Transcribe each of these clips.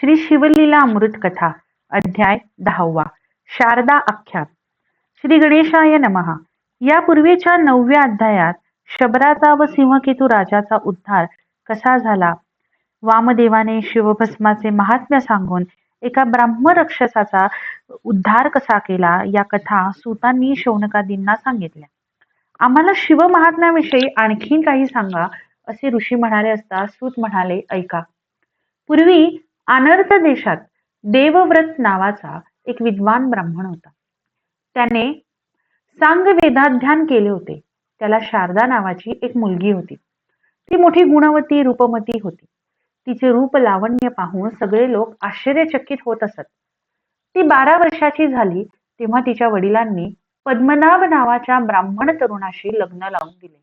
श्री शिवलीला अमृत कथा अध्याय दहावा शारदा आख्यात श्री गणेशाय नमहा यापूर्वीच्या नवव्या अध्यायात शबराचा व सिंहकेतू राजाचा उद्धार कसा झाला? वामदेवाने शिवभस्माचे महात्म्य सांगून एका ब्राह्म राक्षसाचा उद्धार कसा केला? या कथा सुतांनी शौनकादींना सांगितल्या. आम्हाला शिव महात्म्याविषयी आणखीन काही सांगा असे ऋषी म्हणाले असता सूत म्हणाले ऐका. पूर्वी अनर्थ देशात देवव्रत नावाचा एक विद्वान ब्राह्मण होता. त्याने सांग वेदाध्यान केले होते. त्याला शारदा नावाची एक मुलगी होती. ती मोठी गुणवती रूपमती होती. तिचे रूप लावण्य पाहून सगळे लोक आश्चर्यचकित होत असत. ती बारा वर्षाची झाली तेव्हा तिच्या वडिलांनी पद्मनाभ नावाच्या ब्राह्मण तरुणाशी लग्न लावून दिले.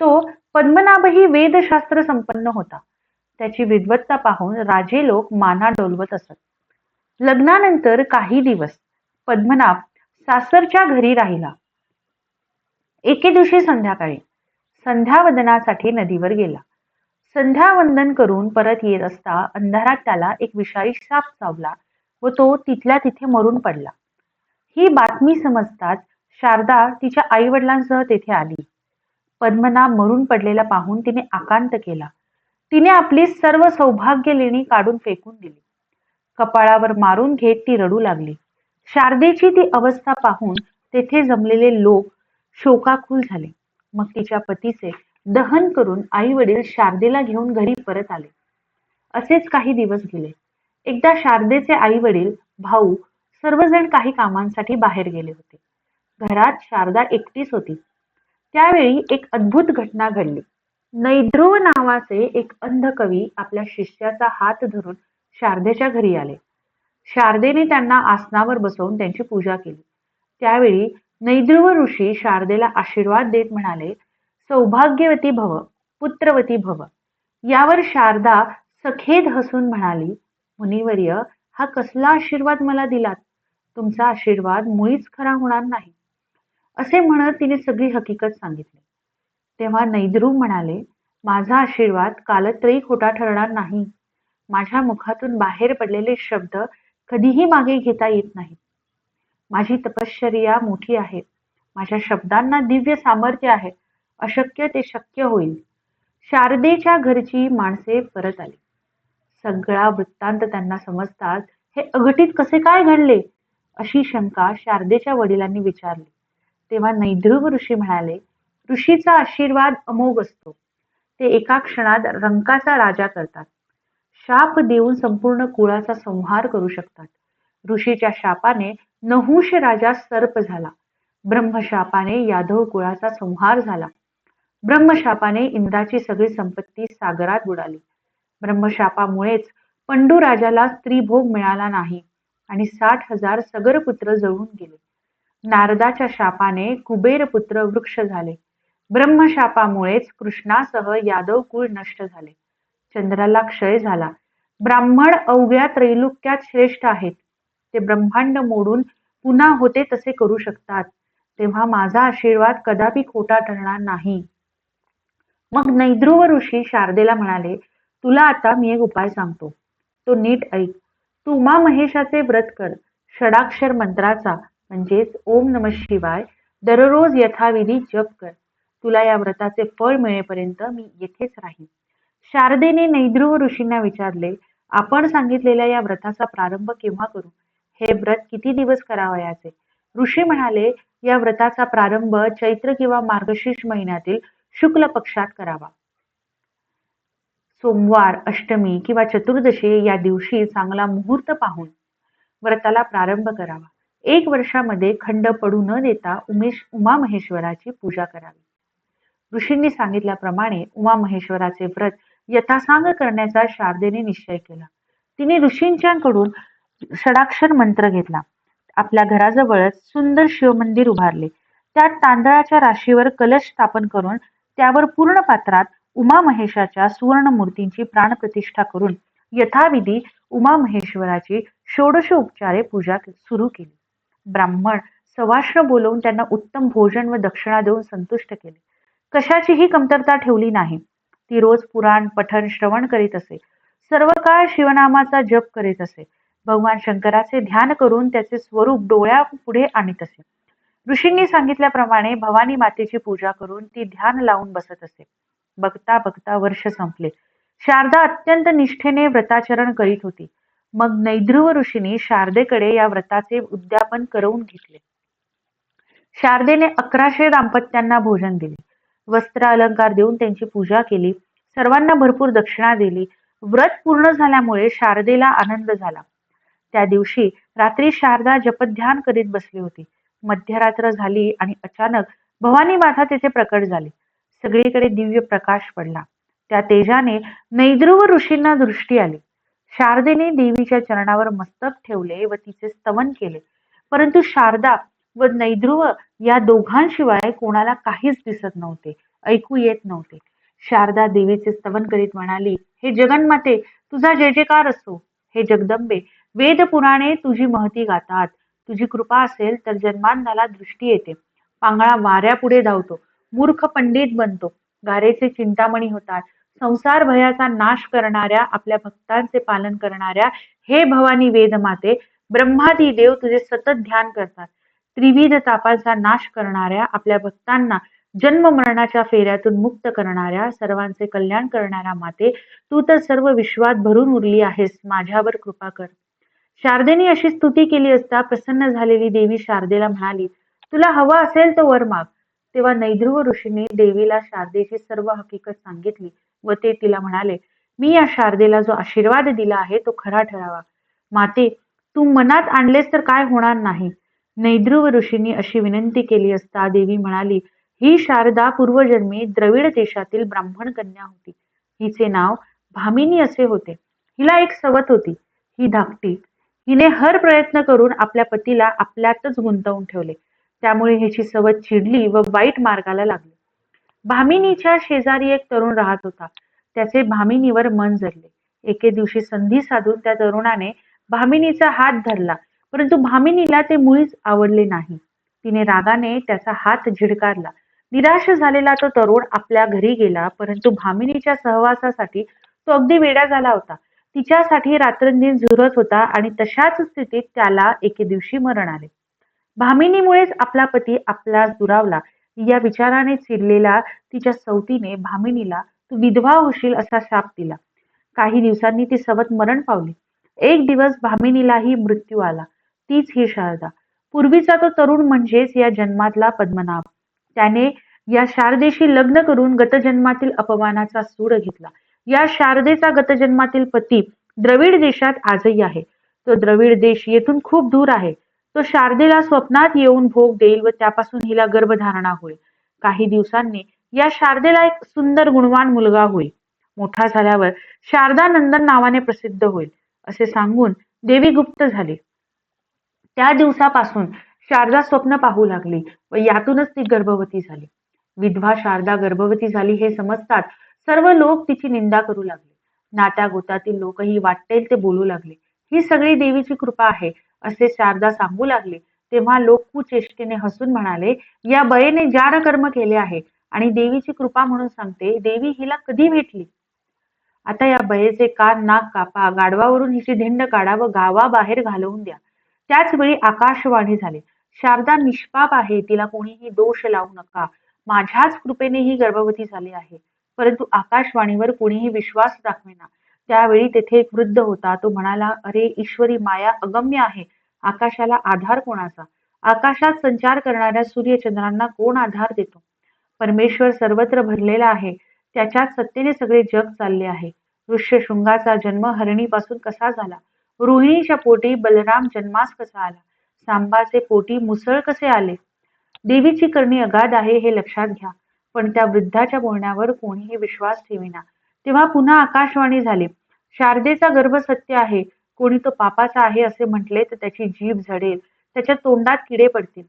तो पद्मनाभही वेदशास्त्र संपन्न होता. त्याची विद्वत्ता पाहून राजे लोक माना डोलवत असत. लग्नानंतर काही दिवस पद्मनाभ सासरच्या घरी राहिला. एके दिवशी संध्याकाळी संध्यावंदनासाठी नदीवर गेला. संध्यावंदन करून परत येत असता अंधारात त्याला एक विषारी साप चावला व तो तिथल्या तिथे मरून पडला. ही बातमी समजताच शारदा तिच्या आई वडिलांसह तेथे आली. पद्मनाभ मरून पडलेला पाहून तिने आकांत केला. तिने आपली सर्व सौभाग्य लेणी काढून फेकून दिली. कपाळावर मारून घेत ती रडू लागली. शारदेची ती अवस्था पाहून तेथे जमलेले लोक शोकाकुल झाले. मग तिच्या पतीचे दहन करून आई वडील शारदेला घेऊन घरी परत आले. असेच काही दिवस गेले. एकदा शारदेचे आई वडील भाऊ सर्वजण काही कामांसाठी बाहेर गेले होते. घरात शारदा एकटीच होती. त्यावेळी एक अद्भुत घटना घडली. नैद्रुव नावाचे एक अंध कवी आपल्या शिष्याचा हात धरून शारदेच्या घरी आले. शारदेने त्यांना आसनावर बसवून त्यांची पूजा केली. त्यावेळी नैद्रुव ऋषी शारदेला आशीर्वाद देत म्हणाले सौभाग्यवती भव पुत्रवती भव. यावर शारदा सखेद हसून म्हणाली मुनिवर्य हा कसला आशीर्वाद मला दिलात? तुमचा आशीर्वाद मुळीच खरा होणार नाही. असे म्हणत तिने सगळी हकीकत सांगितली. तेव्हा नैद्रू म्हणाले माझा आशीर्वाद कालत्रयी खोटा ठरणार नाही. माझ्या मुखातून बाहेर पडलेले शब्द कधीही मागे घेता येत नाहीत. माझी तपश्चर्या मोठी आहे. माझ्या शब्दांना दिव्य सामर्थ्य आहे. अशक्य ते शक्य होईल. शारदेच्या घरची माणसे परत आली. सगळा वृत्तांत त्यांना समजतात हे अघटित कसे काय घडले? अशी शंका शारदेच्या वडिलांनी विचारली. तेव्हा नैद्रुव ऋषी म्हणाले ऋषीचा आशीर्वाद अमोघ असतो. ते एका क्षणात रंकाचा राजा करतात. शाप देऊन संपूर्ण कुळाचा संहार करू शकतात. ऋषीच्या शापाने नहुष राजा सर्प झाला. ब्रह्मशापाने यादव कुळाचा संहार झाला. ब्रह्मशापाने इंद्राची सगळी संपत्ती सागरात बुडाली. ब्रह्मशापामुळेच पंडू राजाला स्त्रीभोग मिळाला नाही आणि साठ हजार सगर पुत्र जळून गेले. नारदाच्या शापाने कुबेर पुत्र वृक्ष झाले. ब्रह्मशापामुळेच कृष्णासह यादव कुळ नष्ट झाले. चंद्राला क्षय झाला. ब्राह्मण अवघ्या त्रैलोक्यात श्रेष्ठ आहेत. ते ब्रह्मांड मोडून पुन्हा होते तसे करू शकतात. तेव्हा माझा आशीर्वाद कदापि खोटा ठरणार नाही. मग नैद्रुव ऋषी शारदेला म्हणाले तुला आता मी एक उपाय सांगतो. तो नीट ऐक. तू उमा महेशाचे व्रत कर. षडाक्षर मंत्राचा म्हणजेच ओम नम शिवाय दररोज यथाविधी जप कर. तुला या व्रताचे फळ मिळेपर्यंत मी येथेच राहीन. शारदेने नैद्रुव ऋषींना विचारले आपण सांगितलेल्या या व्रताचा प्रारंभ केव्हा करू? हे व्रत किती दिवस करावयाचे? ऋषी म्हणाले या व्रताचा प्रारंभ चैत्र किंवा मार्गशीर्ष महिन्यातील शुक्ल पक्षात करावा. सोमवार अष्टमी किंवा चतुर्दशी या दिवशी चांगला मुहूर्त पाहून व्रताला प्रारंभ करावा. एक वर्षामध्ये खंड पडू न देता उमेश उमा महेश्वराची पूजा करावी. ऋषींनी सांगितल्याप्रमाणे उमा महेश्वराचे व्रत यथासांग करण्याचा शारदेने निश्चय केला. तिने ऋषींच्याकडून षडाक्षर मंत्र घेतला. आपल्या घराजवळच सुंदर शिवमंदिर उभारले. त्यात तांदळाच्या राशीवर कलश स्थापन करून त्यावर पूर्ण पात्रात उमा महेशाच्या सुवर्ण मूर्तींची प्राणप्रतिष्ठा करून यथाविधी उमा महेश्वराची षोडश उपचारे पूजा सुरू केली. ब्राह्मण सवाष्ण बोलवून त्यांना उत्तम भोजन व दक्षिणा देऊन संतुष्ट केले. कशाचीही कमतरता ठेवली नाही. ती रोज पुराण पठण श्रवण करीत असे. सर्व काळ शिवनामाचा जप करीत असे. भगवान शंकराचे ध्यान करून त्याचे स्वरूप डोळ्यापुढे आणीत असे. ऋषींनी सांगितल्याप्रमाणे भवानी मातेची पूजा करून ती ध्यान लावून बसत असे. बघता बघता वर्ष संपले. शारदा अत्यंत निष्ठेने व्रताचरण करीत होती. मग नैध्रुव ऋषींनी शारदेकडे या व्रताचे उद्यापन करवून घेतले. शारदेने अकराशे दाम्पत्यांना भोजन दिले. वस्त्र अलंकार देऊन त्यांची पूजा केली. सर्वांना भरपूर दक्षिणा दिली. व्रत पूर्ण झाल्यामुळे शारदेला आनंद झाला. त्या दिवशी रात्री शारदा जपध्यान करीत बसली होती. मध्यरात्र झाली आणि अचानक भवानी माता तेथे प्रकट झाली. सगळीकडे दिव्य प्रकाश पडला. त्या तेजाने नैद्रुव ऋषींना दृष्टी आली. शारदेने देवीच्या चरणावर मस्तक ठेवले व तिचे स्तवन केले. परंतु शारदा व नैध्रुव या दोघांशिवाय कोणाला काहीच दिसत नव्हते ऐकू येत नव्हते. शारदा देवीचे स्तवन करीत म्हणाली हे जगन्माते तुझा जय जयकार असो. हे जगदंबे वेद पुराणे तुझी महती गातात. तुझी कृपा असेल तर जन्मांनाला दृष्टी येते. पांगळा वाऱ्यापुढे धावतो. मूर्ख पंडित बनतो. गारेचे चिंतामणी होतात. संसार भयाचा नाश करणाऱ्या आपल्या भक्तांचे पालन करणाऱ्या हे भवानी वेदमाते ब्रह्मादी देव तुझे सतत ध्यान करतात. त्रिविध तापांचा नाश करणाऱ्या आपल्या भक्तांना जन्म मरणाच्या फेऱ्यातून मुक्त करणाऱ्या सर्वांचे कल्याण करणाऱ्या माते तू तर सर्व विश्वात भरून उरली आहेस माझ्यावर कृपा कर. शारदेने अशी स्तुती केली असता प्रसन्न झालेली देवी शारदेला म्हणाली तुला हवा असेल तर वर माग. तेव्हा नैध्रुव ऋषीने देवीला शारदेची सर्व हकीकत सांगितली व ते तिला म्हणाले मी या शारदेला जो आशीर्वाद दिला आहे तो खरा ठरावा. माते तू मनात आणलेस तर काय होणार नाही. नैद्रुव ऋषींनी अशी विनंती केली असता देवी म्हणाली ही शारदा पूर्वजन्मी द्रविड देशातील ब्राह्मण कन्या होती. हिचे नाव भामिनी असे होते. हिला एक सवत होती. ही धाकटी. हिने हर प्रयत्न करून आपल्या पतीला आपल्यातच गुंतवून ठेवले. त्यामुळे हिची सवत चिडली व वाईट मार्गाला लागली. भामिनीच्या शेजारी एक तरुण राहत होता. त्याचे भामिनीवर मन जडले. एके दिवशी संधी साधून त्या तरुणाने भामिनीचा हात धरला. परंतु भामिनीला ते मुळीच आवडले नाही. तिने रागाने त्याचा हात झिडकारला. निराश झालेला तो तरुण आपल्या घरी गेला परंतु भामिनीच्या सहवासासाठी तो अगदी वेडा झाला होता. तिच्यासाठी रात्रंदिन झुरत होता आणि तशाच स्थितीत त्याला एके दिवशी मरण आले. भामिनीमुळेच आपला पती आपला दुरावला. या विचाराने चिडलेला तिच्या सवतीने भामिनीला तू विधवा होशील असा शाप दिला. काही दिवसांनी ती सवत मरण पावली. एक दिवस भामिनीलाही मृत्यू आला. तीच ही शारदा. पूर्वीचा तो तरुण म्हणजेच या जन्मातला पद्मनाभ. त्याने या शारदेशी लग्न करून गतजन्मातील अपमानाचा सूड घेतला. या शारदेचा गतजन्मातील पती द्रविड देशात आजही आहे. तो द्रविड देश येथून खूप दूर आहे. तो शारदेला स्वप्नात येऊन भोग देईल व त्यापासून हिला गर्भधारणा होईल. काही दिवसांनी या शारदेला एक सुंदर गुणवान मुलगा होईल. मोठा झाल्यावर शारदा नंदन नावाने प्रसिद्ध होईल. असे सांगून देवी गुप्त झाली. त्या दिवसापासून शारदा स्वप्न पाहू लागली व यातूनच ती गर्भवती झाली. विधवा शारदा गर्भवती झाली हे समजतात सर्व लोक तिची निंदा करू लागले. नात्या गोतातील लोकही वाटेल ते बोलू लागले. ही सगळी देवीची कृपा आहे असे शारदा सांगू लागले. तेव्हा लोक कुचेष्टेने हसून म्हणाले या बयेने जार कर्म केले आहे आणि देवीची कृपा म्हणून सांगते देवी हिला कधी भेटली? आता या बयेचे कान नाक कापा गाडवावरून हिची धिंड काढा व गावाबाहेर घालवून द्या. त्याच वेळी आकाशवाणी झाले. शारदा निष्पाप आहे तिला कोणीही दोष लावू नका. माझ्याच कृपेने ही गर्भवती झाली आहे. परंतु आकाशवाणीवर कोणीही विश्वास दाखवेना. त्यावेळी तेथे एक वृद्ध होता. तो म्हणाला अरे ईश्वरी माया अगम्य आहे. आकाशाला आधार कोणाचा? आकाशात संचार करणाऱ्या सूर्यचंद्रांना कोण आधार देतो? परमेश्वर सर्वत्र भरलेला आहे. त्याच्यात सत्तेने सगळे जग चालले आहे. ऋष्यशृंगाचा जन्म हरणीपासून कसा झाला? रोहिणीच्या पोटी बलराम जन्मास कसा आला? सांबाचे पोटी मुसळ कसे आले? देवीची करणी अगाध आहे हे लक्षात घ्या पण त्या वृद्धाच्या बोलण्यावर कोणीही विश्वास ठेविना. तेव्हा पुन्हा आकाशवाणी झाली. शारदेचा गर्भ सत्य आहे कोणी तो पापाचा आहे असे म्हटले तर त्याची जीभ झडेल त्याच्या तोंडात किडे पडतील.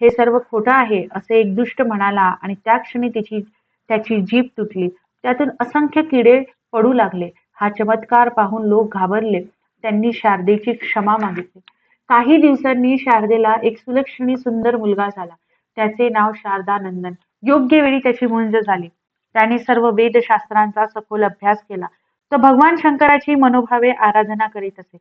हे सर्व खोटं आहे असे एक दुष्ट म्हणाला आणि त्या क्षणी तिची त्याची जीभ तुटली. त्यातून असंख्य किडे पडू लागले. हा चमत्कार पाहून लोक घाबरले. त्यांनी शारदेची क्षमा मागितली. काही दिवसांनी शारदेला एक सुलक्षणी सुंदर मुलगा झाला. त्याचे नाव शारदानंदन योग्य वेळी त्याची मुंज झाली. त्याने सर्व वेदशास्त्रांचा सखोल अभ्यास केला. तो भगवान शंकराची मनोभावे आराधना करीत असे.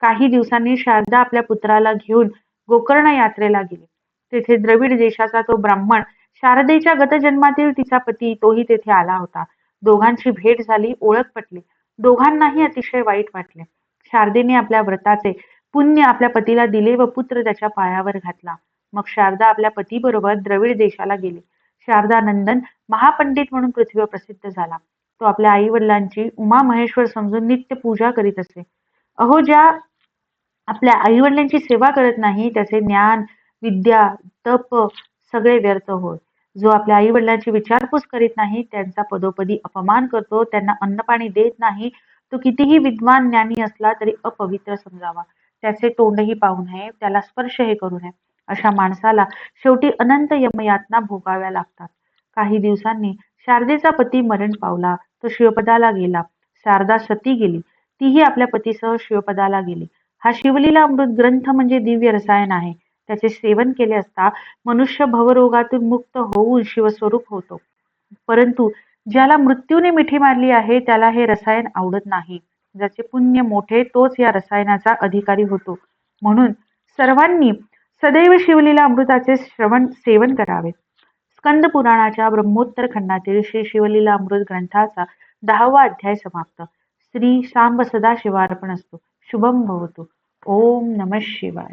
काही दिवसांनी शारदा आपल्या पुत्राला घेऊन गोकर्ण यात्रेला गेली. तेथे द्रविड देशाचा तो ब्राह्मण शारदेच्या गतजन्मातील तिचा पती तोही तेथे आला होता. दोघांची भेट झाली ओळख पटली. दोघांनाही अतिशय वाईट वाटले. शारदेने आपल्या व्रताचे पुण्य आपल्या पतीला दिले व पुत्र त्याच्या पायावर घातला. मग शारदा आपल्या पतीबरोबर द्रविड देशाला गेली. शारदा नंदन महापंडित म्हणून पृथ्वीवर प्रसिद्ध झाला. तो आपल्या आई वडिलांची उमा महेश्वर समजून नित्य पूजा करीत असे. अहो ज्या आपल्या आई वडिलांची सेवा करत नाही त्याचे ज्ञान विद्या तप सगळे व्यर्थ होय. जो आपल्या आई वडिलांची विचारपूस करीत नाही त्यांचा पदोपदी अपमान करतो त्यांना अन्नपाणी देत नाही तो कितीही विद्वान ज्ञानी असला तरी अपवित्र समजावा. त्याचे तोंडही पाहू नये त्याला स्पर्शही करू नये. अशा माणसाला शेवटी अनंत यमयातना भोगाव्या लागतात. काही दिवसांनी शारदेचा पती मरण पावला तो शिवपदाला गेला. शारदा सती गेली. तीही आपल्या पतीसह शिवपदाला गेली. हा शिवलीला अमृत ग्रंथ म्हणजे दिव्य रसायन आहे. त्याचे सेवन केले असता मनुष्य भवरोगातून मुक्त होऊन शिवस्वरूप होतो. परंतु ज्याला मृत्यूने मिठी मारली आहे त्याला हे रसायन आवडत नाही. ज्याचे पुण्य मोठे तोच या रसायनाचा अधिकारी होतो. म्हणून सर्वांनी सदैव शिवलीला अमृताचे श्रवण सेवन करावे. स्कंद पुराणाच्या ब्रह्मोत्तर खंडातील श्री शिवलीला अमृत ग्रंथाचा दहावा अध्याय समाप्त. श्री सांब सदाशिवार्पण असतो. शुभम भवतो. ओम नम शिवाय.